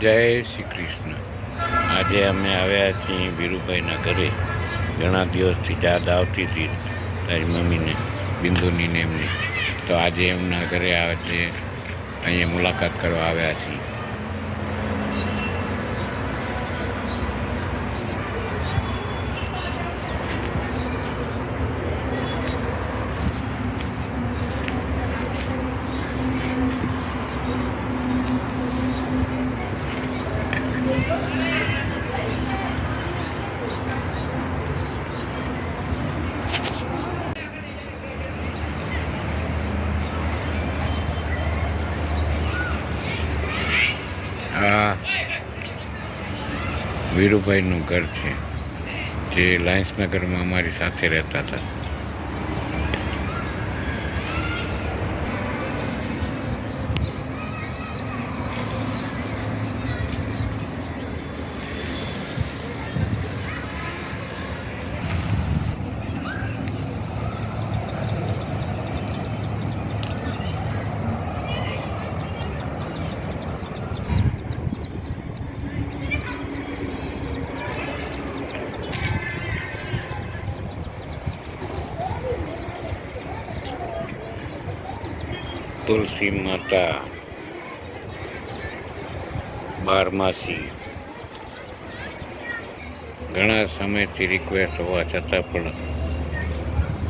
જય શ્રી કૃષ્ણ. આજે અમે આવ્યા છીએ વીરુભાઈના ઘરે. ઘણા દિવસથી યાદ આવતી હતી તારી મમ્મીને બિંદુની ને એમની. તો આજે એમના ઘરે આજે અહીંયા મુલાકાત કરવા આવ્યા છીએ. વીરુભાઈનું ઘર છે જે લાયન્સનગરમાં અમારી સાથે રહેતા હતા. તુલસી માતા, બારમાસી. ઘણા સમયથી રિક્વેસ્ટ હોવા છતાં પણ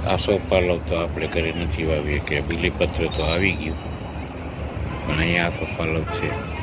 આસોપાલવ તો આપણે ઘરે નથી વાવીએ કે બીલીપત્ર તો આવી ગયું. પણ અહીંયા આસોપાલવ છે.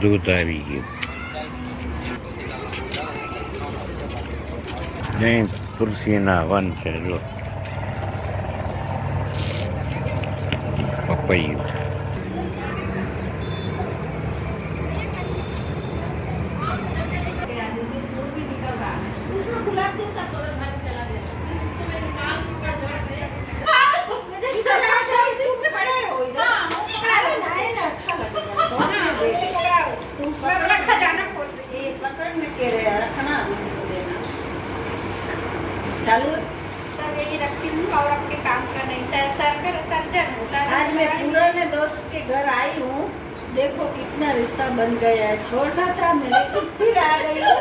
દૂધ આવી ગયું. જય તુલસીના વન છે જો. પપૈયું. चालू सर यही रखती हूँ और आपके काम का नहीं। सर सर कर सर्जन सर आज मैं पुराने दोस्त के घर आई हूँ। देखो कितना रिश्ता बन गया है। छोड़ना था मैं लेकिन फिर आ गई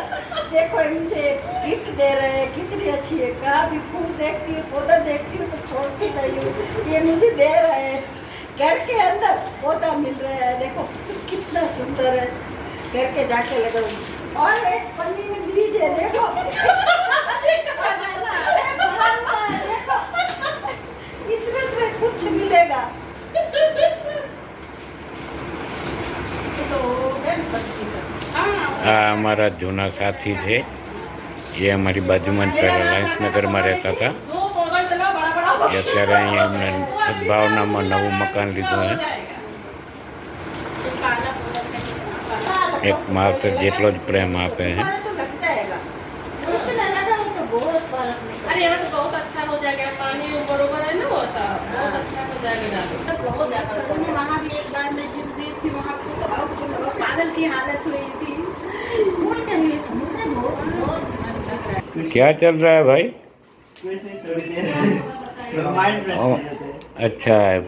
देखो इनसे गिफ्ट दे रहे हैं कितनी अच्छी है। कहाँ भी फूल देखती हूँ पौधा देखती हूँ तो छोड़ती गई हूँ। ये मुझे दे रहे हैं। घर के अंदर पौधा मिल रहा है। देखो कितना सुंदर है। घर के जाके लगाऊँगी। और एक पन्नी में बीज है, देखो। इसमें से कुछ मिलेगा ये तो है ना सब्जी का આ અમારા જૂના સાથી છે એ અમારી બાજુમાં જ પહેલાં લાયન્સનગરમાં રહેતા હતા એ અત્યારે અહીંયા એમને સદભાવનામાં નવું મકાન લીધું છે એક માવતર જેટલો જ પ્રેમ આપે છે बहुत ज़्यादा वहाँ भी एक बार मैं जिम दी थी वहाँ पे तो पागल की हालत हुई थी। क्या चल रहा है भाई? हैं। अच्छा है।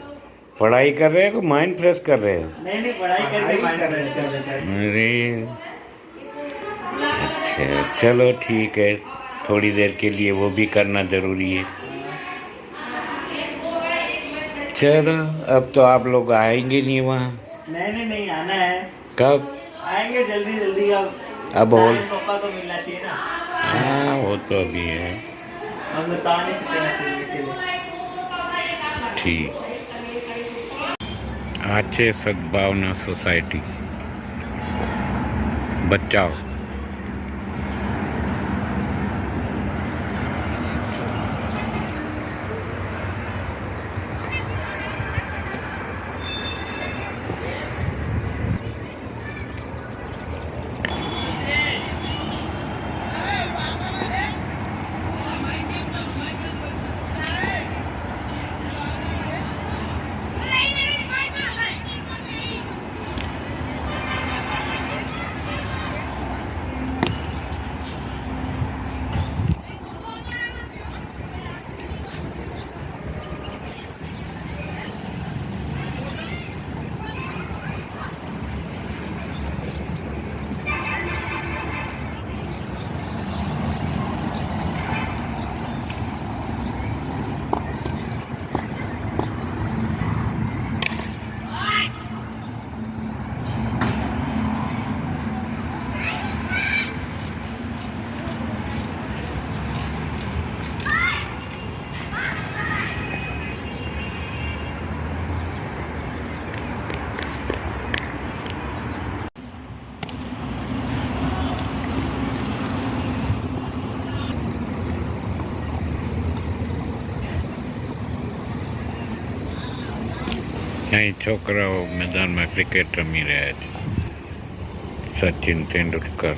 पढ़ाई कर रहे हो माइंड फ्रेश कर रहे हो? नहीं नहीं पढ़ाई करके माइंड फ्रेश कर हैं। अच्छा चलो ठीक है थोड़ी देर के लिए वो भी करना ज़रूरी है। खैर अब तो आप लोग आएँगे नहीं वहाँ। नहीं नहीं नहीं आना है। कब? आएँगे जल्दी जल्दी अब अब होल तो मिलना चाहिए ना। हाँ वो तो अभी है। हम बता नहीं सकते ठीक। आचे सद्भावना सोसाइटी। बचाओ। અહીં છોકરાઓ મેદાનમાં ક્રિકેટ રમી રહ્યા છે. સચિન તેંડુલકર.